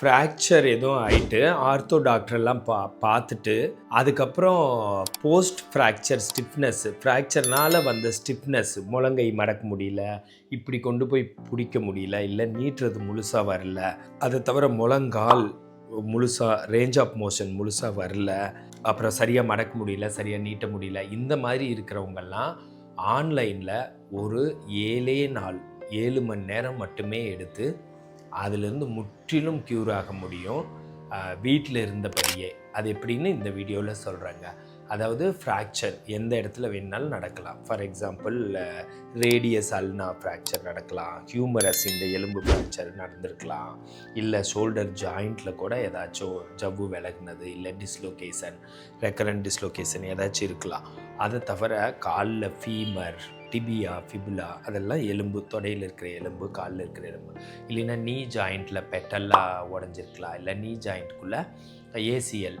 Fracture எதுவும் ஆயிட்டு ortho டாக்டர்லாம் பா பார்த்துட்டு அதுக்கப்புறம் போஸ்ட் ஃப்ராக்சர் ஸ்டிஃப்னஸ் ஃப்ராக்சர்னால் வந்த ஸ்டிஃப்னஸ் முழங்கை மடக்க முடியல. இப்படி கொண்டு போய் பிடிக்க முடியல. இல்லை நீட்டுறது முழுசாக வரல. அதை தவிர முழங்கால் முழுசாக ரேஞ்ச் ஆஃப் மோஷன் முழுசாக வரல. அப்புறம் சரியாக மடக்க முடியல சரியாக நீட்ட முடியல. இந்த மாதிரி இருக்கிறவங்கெல்லாம் ஆன்லைனில் ஒரு ஏழே நாள் ஏழு மணி நேரம் மட்டுமே எடுத்து அதிலிருந்து முற்றிலும் க்யூர் ஆக முடியும். வீட்டில் இருந்தபடியே. அது எப்படின்னு இந்த வீடியோவில் சொல்கிறேங்க அதாவது ஃப்ராக்சர் எந்த இடத்துல வேணுனாலும் நடக்கலாம். For example radius ulna fracture நடக்கலாம். ஹியூமரஸ் இந்த எலும்பு ஃப்ராக்சர் நடந்திருக்கலாம். இல்லை ஷோல்டர் ஜாயிண்ட்டில் கூட ஏதாச்சும் ஜவ்வு விலகுனது இல்லை டிஸ்லொகேஷன் ரெக்கரண்ட் டிஸ்லொகேஷன் ஏதாச்சும் இருக்கலாம். அதை தவிர காலில் ஃபீமர் டிபியா ஃபிபுலா அதெல்லாம் எலும்பு தொடையில் இருக்கிற எலும்பு காலில் இருக்கிற எலும்பு. இல்லைன்னா நீ ஜாயிண்ட்டில் பெட்டெல்லாம் உடஞ்சிருக்கலாம். இல்லை நீ ஜாயிண்ட்குள்ளே ஏசிஎல்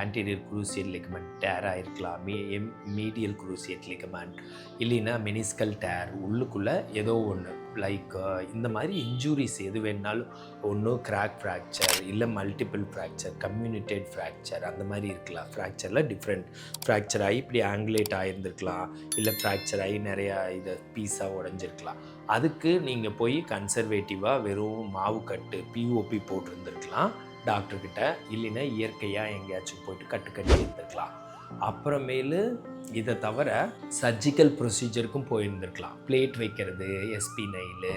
ஆன்டீரியர் குரூசியல் லிகமெண்ட் டேராக இருக்கலாம் மீ எம் மீடியல் குரூசியட் லிகமெண்ட் இல்லைன்னா மெனிஸ்கல் டேர் உள்ளுக்குள்ளே ஏதோ ஒன்று லைக் இந்த மாதிரி இன்ஜூரிஸ் எது வேணாலும் ஒன்று கிராக் ஃப்ராக்சர் இல்லை மல்டிபிள் ஃப்ராக்சர் கம்யூனிட்டேட் ஃப்ராக்சர் அந்த மாதிரி இருக்கலாம். ஃப்ராக்சரில் டிஃப்ரெண்ட் ஃப்ராக்சர் ஆகி இப்படி ஆங்குலேட் ஆகியிருந்துருக்கலாம் இல்லை ஃப்ராக்சர் ஆகி நிறையா இதை பீஸாக உடஞ்சிருக்கலாம். அதுக்கு நீங்கள் போய் கன்சர்வேட்டிவாக வெறும் மாவு கட்டு பிஓபி போட்டிருந்துருக்கலாம். டாக்டர்கிட்ட இல்லைன்னா இயற்கையாக எங்கேயாச்சும் போயிட்டு கட்டு கட்டி இருந்துருக்கலாம். அப்புறமேலு இதை தவிர சர்ஜிக்கல் ப்ரொசீஜருக்கும் போயிருந்துருக்கலாம். பிளேட் வைக்கிறது எஸ்பி நெயிலு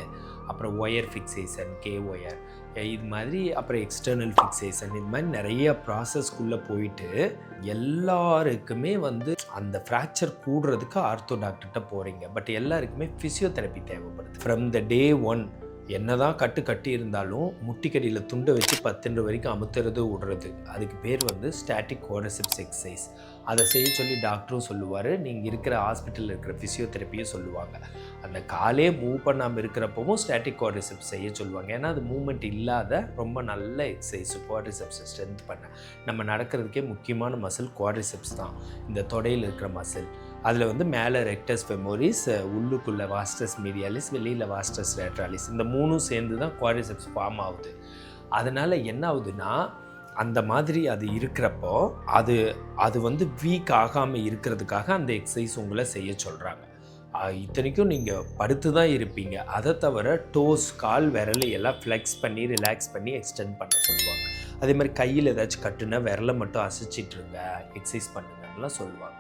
அப்புறம் ஒயர் ஃபிக்சேஷன் கே ஒயர் இது மாதிரி அப்புறம் எக்ஸ்டர்னல் ஃபிக்சேஷன் இது மாதிரி நிறைய ப்ராசஸ்க்குள்ளே போயிட்டு எல்லாருக்குமே வந்து அந்த ஃப்ராக்சர் கூடுறதுக்கு ஆர்த்தோ டாக்டர்கிட்ட போகிறீங்க பட் எல்லாருக்குமே ஃபிசியோதெரப்பி தேவைப்படுது. ஃப்ரம் த டே ஒன் என்னதான் கட்டு கட்டி இருந்தாலும் முட்டிக்கடியில் துண்டை வச்சு பத்துன்ற வரைக்கும் அமுத்துறது விடுறது. அதுக்கு பேர் வந்து ஸ்டாட்டிக் கோரசிப்ஸ் எக்ஸசைஸ் அதை செய்ய சொல்லி டாக்டரும் சொல்லுவார். நீங்கள் இருக்கிற ஹாஸ்பிட்டலில் இருக்கிற ஃபிசியோதெரப்பியும் சொல்லுவாங்க. அந்த காலே மூவ் பண்ணாமல் இருக்கிறப்பவும் ஸ்டாட்டிக் கோரசிப்ஸ் செய்ய சொல்லுவாங்க. ஏன்னா அது மூமெண்ட் இல்லாத ரொம்ப நல்ல எக்ஸசைஸ் குவாட்ரிசெப்ஸை ஸ்ட்ரென்த் பண்ண. நம்ம நடக்கிறதுக்கே முக்கியமான மசில் குவாட்ரிசெப்ஸ் தான். இந்த தொடையில் இருக்கிற மசில் அதில் வந்து மேலே ரெக்டஸ் ஃபெமோரிஸ் உள்ளுக்குள்ளே வாஸ்டஸ் மீடியாலிஸ் வெளியில் வாஸ்டஸ் ரேட்ராலிஸ் இந்த மூணும் சேர்ந்து தான் குவாரிசெப்ஸ் ஃபார்ம் ஆகுது. அதனால் என்ன ஆகுதுன்னா அந்த மாதிரி அது இருக்கிறப்போ அது அது வந்து வீக் ஆகாமல் இருக்கிறதுக்காக அந்த எக்ஸசைஸ் உங்களை செய்ய சொல்கிறாங்க இத்தனைக்கும் நீங்கள் படுத்து தான் இருப்பீங்க. அதை தவிர டோஸ் கால் விரலை எல்லாம் ஃப்ளெக்ஸ் பண்ணி ரிலாக்ஸ் பண்ணி எக்ஸ்டெண்ட் பண்ண சொல்லுவாங்க. அதே மாதிரி கையில் ஏதாச்சும் கட்டுனா விரலை மட்டும் அசைச்சிட்ருங்க எக்ஸசைஸ் பண்ணுங்கலாம் சொல்லுவாங்க.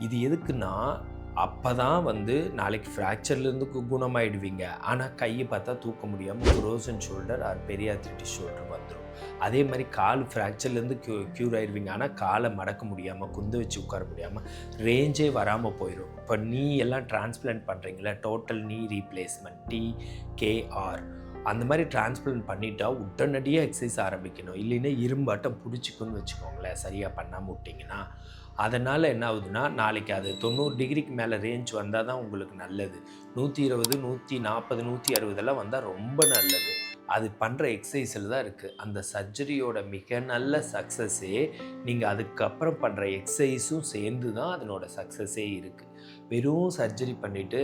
இது எதுக்குன்னா அப்போ தான் வந்து நாளைக்கு ஃப்ராக்சர்லேருந்து குணமாயிடுவீங்க ஆனால் கையை பார்த்தா தூக்க முடியாமல் frozen shoulder or periarthritis shoulder வந்துடும் அதே மாதிரி கால் ஃப்ராக்சர்லேருந்து க்யூ க்யூர் ஆயிடுவீங்க. ஆனால் காலை மடக்க முடியாமல் குந்து வச்சு உட்கார முடியாமல் ரேஞ்சே வராமல் போயிடும் இப்போ நீ எல்லாம் டிரான்ஸ்பிளான்ட் பண்ணுறீங்களா total knee replacement D KR அந்த மாதிரி டிரான்ஸ்பிளான்ட் பண்ணிட்டா உடனடியாக எக்ஸசைஸ் ஆரம்பிக்கணும். இல்லைன்னா இரும்பாட்டம் பிடிச்சிக்குன்னு வச்சுக்கோங்களேன் சரியாக பண்ணாமல் விட்டிங்கன்னா அதனால் என்ன ஆகுதுன்னா நாளைக்கு அது தொண்ணூறு டிகிரிக்கு மேலே ரேஞ்ச் வந்தால் தான் உங்களுக்கு நல்லது. நூற்றி இருபது நூற்றி நாற்பது நூற்றி அறுபதெல்லாம் வந்தால் ரொம்ப நல்லது. அது பண்ணுற எக்ஸசைஸில் தான் இருக்குது அந்த சர்ஜரியோட மிக நல்ல சக்ஸஸே நீங்கள் அதுக்கப்புறம் பண்ணுற எக்ஸசைஸும் சேர்ந்து தான் அதனோட சக்ஸஸே இருக்குது வெறும் சர்ஜரி பண்ணிவிட்டு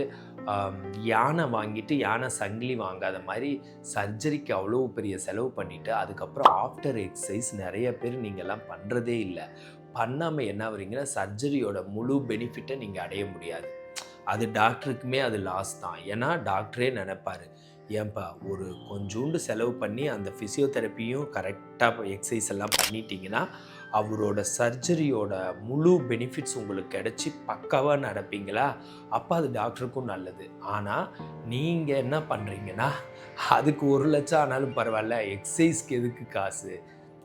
யானை வாங்கிட்டு யானை சங்கிலி வாங்காத மாதிரி சர்ஜரிக்கு அவ்வளோ பெரிய செலவு பண்ணிவிட்டு அதுக்கப்புறம் ஆஃப்டர் எக்ஸசைஸ் நிறைய பேர் நீங்கள்லாம் பண்ணுறதே இல்லை. பண்ணாமல் என்ன வரீங்கன்னா சர்ஜரியோட முழு பெனிஃபிட்டை நீங்கள் அடைய முடியாது. அது டாக்டருக்குமே அது லாஸ் தான். ஏன்னா டாக்டரே நினைப்பார் ஏன்பா ஒரு கொஞ்சோண்டு செலவு பண்ணி அந்த ஃபிசியோதெரப்பியும் கரெக்டாக எக்ஸசைஸ் எல்லாம் பண்ணிட்டீங்கன்னா அவரோட சர்ஜரியோட முழு பெனிஃபிட்ஸ் உங்களுக்கு கிடச்சி பக்காவாக நடப்பீங்களா? அப்போ அது டாக்டருக்கும் நல்லது. ஆனால் நீங்கள் என்ன பண்ணுறீங்கன்னா அதுக்கு ஒரு லட்சம் ஆனாலும் பரவாயில்ல எக்ஸசைஸ்க்கு எதுக்கு காசு?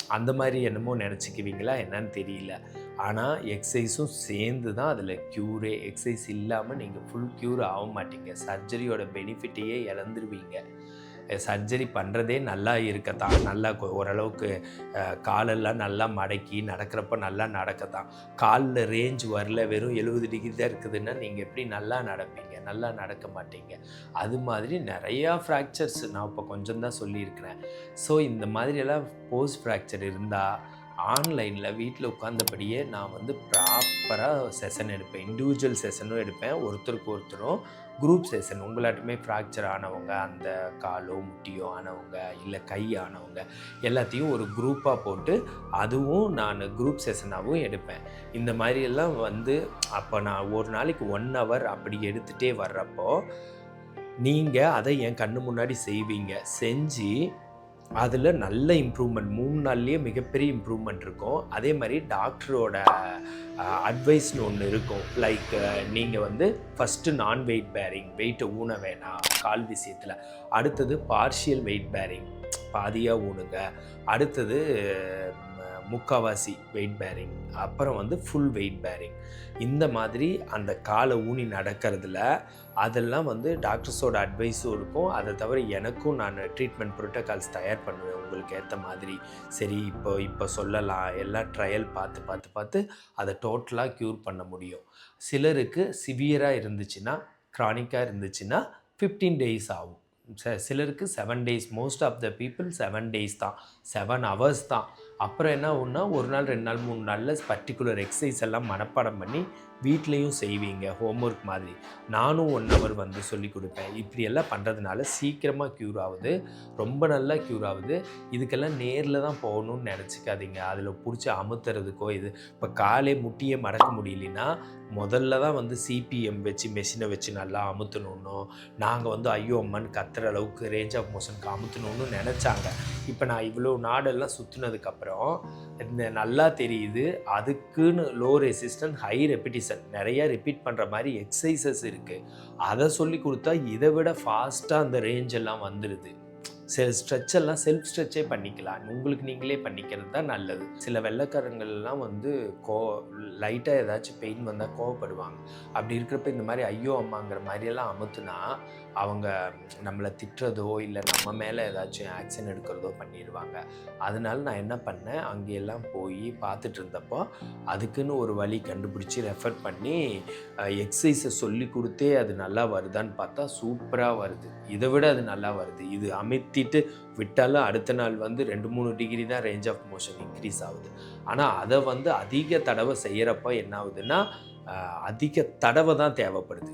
அந்த மாதிரி என்னமோ நினச்சிக்குவீங்களா? என்னன்னு தெரியல. ஆனால் எக்ஸசைஸும் சேர்ந்து தான் அதில் க்யூரே எக்ஸசைஸ் இல்லாமல் நீங்கள் ஃபுல் க்யூர் ஆக மாட்டீங்க. சர்ஜரியோட பெனிஃபிட்டையே இழந்துருவீங்க. சர்ஜரி பண்ணுறதே நல்லா இருக்கத்தான். நல்லா ஓரளவுக்கு காலெல்லாம் நல்லா மடக்கி நடக்கிறப்ப நல்லா நடக்கத்தான். காலில் ரேஞ்ச் வரல வெறும் எழுபது டிகிரி தான் இருக்குதுன்னா நீங்கள் எப்படி நல்லா நடப்பீங்க? நல்லா நடக்க மாட்டீங்க. அது மாதிரி நிறையா ஃப்ராக்சர்ஸ் நான் இப்போ கொஞ்சம் தான் சொல்லியிருக்கிறேன். ஸோ இந்த மாதிரியெல்லாம் போஸ்ட் ஃப்ராக்சர் இருந்தால் ஆன்லைனில் வீட்டில் உட்காந்தபடியே நான் வந்து ப்ராப்பராக செஷன் எடுப்பேன். இண்டிவிஜுவல் செஷனும் எடுப்பேன். ஒருத்தருக்கு ஒருத்தரும் குரூப் செஷன் உங்களாட்டுமே ஃப்ராக்சர் ஆனவங்க அந்த காலோ முட்டியோ ஆனவங்க இல்லை கை ஆனவங்க எல்லாத்தையும் ஒரு குரூப்பாக போட்டு அதுவும் நான் குரூப் செஷனாகவும் எடுப்பேன். இந்த மாதிரியெல்லாம் வந்து அப்போ நான் ஒரு நாளைக்கு ஒன் ஹவர் அப்படி எடுத்துகிட்டே வர்றப்போ நீங்கள் அதை என் கண்ணு முன்னாடி செய்வீங்க. செஞ்சு அதில் நல்ல இம்ப்ரூவ்மெண்ட் மூணு நாள்லேயே மிகப்பெரிய இம்ப்ரூவ்மெண்ட் இருக்கும். அதே மாதிரி டாக்டரோட அட்வைஸ்னு ஒன்று இருக்கும். லைக் நீங்கள் வந்து ஃபஸ்ட்டு நான் வெயிட் பேரிங் வெயிட்டை ஊன வேணாம் கால் விஷயத்தில். அடுத்தது பார்ஷியல் வெயிட் பேரிங் பாதியாக ஊனுங்க. அடுத்தது முக்காவாசி வெயிட் பேரிங் அப்புறம் வந்து ஃபுல் வெயிட் பேரிங் இந்த மாதிரி அந்த காலை ஊனி நடக்கிறதுல அதெல்லாம் வந்து டாக்டர்ஸோட அட்வைஸும் இருக்கும். அதை தவிர எனக்கும் நான் ட்ரீட்மெண்ட் ப்ரோட்டோகால்ஸ் தயார் பண்ணுவேன். உங்களுக்கு ஏற்ற மாதிரி. சரி இப்போ இப்போ சொல்லலாம். எல்லாம் ட்ரையல் பார்த்து பார்த்து பார்த்து அதை டோட்டலாக க்யூர் பண்ண முடியும். சிலருக்கு சிவியராக இருந்துச்சுன்னா க்ரானிக்காக இருந்துச்சுன்னா ஃபிஃப்டீன் டேஸ் ஆகும். ச- சிலருக்கு seven days most of the people seven days தான். செவன் ஹவர்ஸ் தான். அப்புறம் என்ன ஒன்றா ஒரு நாள் ரெண்டு நாள் மூணு நாளில் பர்டிகுலர் எக்ஸசைஸ் எல்லாம் மனப்பாடம் பண்ணி வீட்லேயும் செய்வீங்க ஹோம்ஒர்க் மாதிரி. நானும் ஒன் ஹவர் வந்து சொல்லி கொடுப்பேன். இப்படி எல்லாம் பண்ணுறதுனால சீக்கிரமாக க்யூர் ஆகுது. ரொம்ப நல்லா க்யூர் ஆகுது. இதுக்கெல்லாம் நேரில் தான் போகணும்னு நினச்சிக்காதீங்க. அதில் பிடிச்சி அமுத்துறதுக்கோ இது இப்போ காலே முட்டியே மடக்க முடியலன்னா முதல்ல தான் வந்து சிபிஎம் வச்சு மெஷினை வச்சு நல்லா அமுத்தணும்னு நாங்கள் வந்து ஐயோ அம்மன் கத்துற அளவுக்கு ரேஞ்ச் ஆஃப் மோஷனுக்கு அமுத்தணும்னு நினச்சாங்க. இப்போ நான் இவ்வளோ நாடெல்லாம் சுற்றுனதுக்கப்புறம் இந்த நல்லா தெரியுது அதுக்குன்னு லோ ரெசிஸ்டன்ட் ஹை ரெப்பிட்டிஷன் நிறைய ரிப்பீட் பண்ணுற மாதிரி எக்ஸசைசஸ் இருக்குது அதை சொல்லி கொடுத்தா இதை விட ஃபாஸ்ட்டாக அந்த ரேஞ்ச் எல்லாம் வந்துடுது சில ஸ்ட்ரெச்செல்லாம் செல்ஃப் ஸ்ட்ரெச்சே பண்ணிக்கலாம். உங்களுக்கு நீங்களே பண்ணிக்கிறது தான் நல்லது. சில வெள்ளக்காரங்கள்லாம் வந்து கோ லைட்டாக ஏதாச்சும் பெயின் வந்தால் கோவப்படுவாங்க. அப்படி இருக்கிறப்ப இந்த மாதிரி ஐயோ அம்மாங்கிற மாதிரியெல்லாம் அமுத்துனா அவங்க நம்மளை திட்டுறதோ இல்லை நம்ம மேலே ஏதாச்சும் ஆக்ஷன் எடுக்கிறதோ பண்ணிடுவாங்க அதனால நான் என்ன பண்ணேன்? அங்கேயெல்லாம் போய் பார்த்துட்டு இருந்தப்போ அதுக்குன்னு ஒரு வழி கண்டுபிடிச்சி ரெஃபர் பண்ணி எக்ஸசைஸை சொல்லி கொடுத்தே அது நல்லா வருதான்னு பார்த்தா சூப்பராக வருது. இதை விட அது நல்லா வருது. இது அமைத்திட்டு விட்டாலும் அடுத்த நாள் வந்து ரெண்டு மூணு டிகிரி தான் ரேஞ்ச் ஆஃப் மோஷன் இன்க்ரீஸ் ஆகுது. ஆனால் அதை வந்து அதிக தடவை செய்கிறப்ப என்ன ஆகுதுன்னா அதிக தடவை தான் தேவைப்படுது.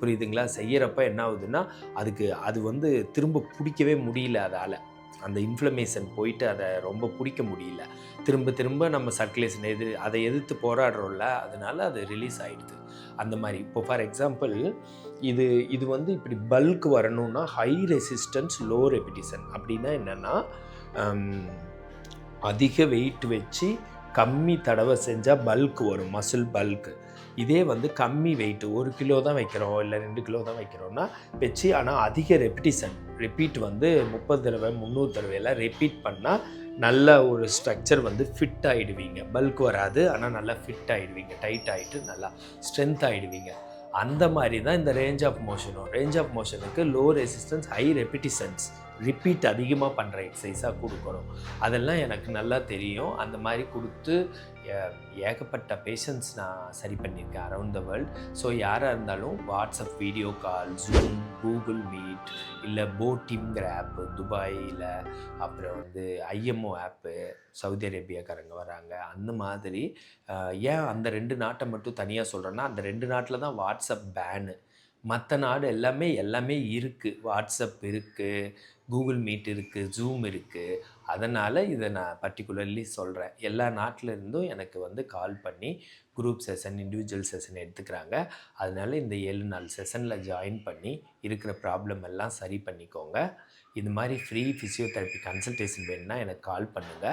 புரியுதுங்களா? செய்கிறப்ப என்ன ஆகுதுன்னா அதுக்கு அது வந்து திரும்ப பிடிக்கவே முடியல அதால். அந்த இன்ஃப்ளமேஷன் போயிட்டு அதை ரொம்ப பிடிக்க முடியல. திரும்ப திரும்ப நம்ம சர்க்குலேஷன் எது அதை எதிர்த்து போராடுறோம்ல அதனால அது ரிலீஸ் ஆகிடுது அந்த மாதிரி. இப்போ ஃபார் எக்ஸாம்பிள் இது இது வந்து இப்படி பல்க் வரணும்னா ஹை ரெசிஸ்டன்ஸ் லோ ரெபிடிஷன் அப்படின்னா என்னென்னா அதிக வெயிட் வச்சு கம்மி தடவை செஞ்சால் பல்க் வரும் மசில் பல்க் இதே வந்து கம்மி வெயிட்டு ஒரு கிலோ தான் வைக்கிறோம் இல்லை ரெண்டு கிலோ தான் வைக்கிறோம்னா வச்சு ஆனால் அதிக ரெப்பிட்டிஷன் ரிப்பீட் வந்து முப்பது தடவை முந்நூறு தடவை எல்லாம் ரிப்பீட் பண்ணால் நல்ல ஒரு ஸ்ட்ரக்சர் வந்து ஃபிட் ஆகிடுவீங்க பல்க் வராது ஆனால் நல்லா ஃபிட் ஆகிடுவீங்க டைட் ஆகிட்டு நல்லா ஸ்ட்ரென்த் ஆகிடுவீங்க அந்த மாதிரி தான் இந்த ரேஞ்ச் ஆஃப் மோஷனும் range of மோஷனுக்கு low resistance high repetitions repeat அதிகமாக பண்ணுற எக்ஸசைஸாக கொடுக்கணும். அதெல்லாம் எனக்கு நல்லா தெரியும். அந்த மாதிரி கொடுத்து ஏகப்பட்ட பேஷண்ட்ஸ் நான் சரி பண்ணியிருக்கேன் அரவுண்ட் த வேர்ல்ட் ஸோ யாராக இருந்தாலும் WhatsApp video call Zoom Google Meet இல்லை போட்டிங்கிற ஆப்பு துபாயில் அப்புறம் வந்து ஐஎம்ஓ ஆப்பு சவுதி அரேபியாக்காரங்க வராங்க. அந்த மாதிரி ஏன் அந்த ரெண்டு நாட்டை மட்டும் தனியாக சொல்கிறேன்னா அந்த ரெண்டு நாட்டில் தான் வாட்ஸ்அப் பேனு மற்ற நாடு எல்லாமே எல்லாமே இருக்குது வாட்ஸ்அப் இருக்குது கூகுள் மீட் இருக்குது ஜூம் இருக்குது அதனால் இதை நான் பர்டிகுலர்லி சொல்கிறேன் எல்லா நாட்டில் இருந்தும் எனக்கு வந்து கால் பண்ணி குரூப் செஷன் இண்டிவிஜுவல் செஷன் எடுத்துக்கிறாங்க. அதனால் இந்த ஏழு நாள் செஷனில் ஜாயின் பண்ணி இருக்கிற ப்ராப்ளம் எல்லாம் சரி பண்ணிக்கோங்க. இது மாதிரி ஃப்ரீ ஃபிசியோதெரப்பி கன்சல்டேஷன் வேணும்னா எனக்கு கால் பண்ணுங்கள்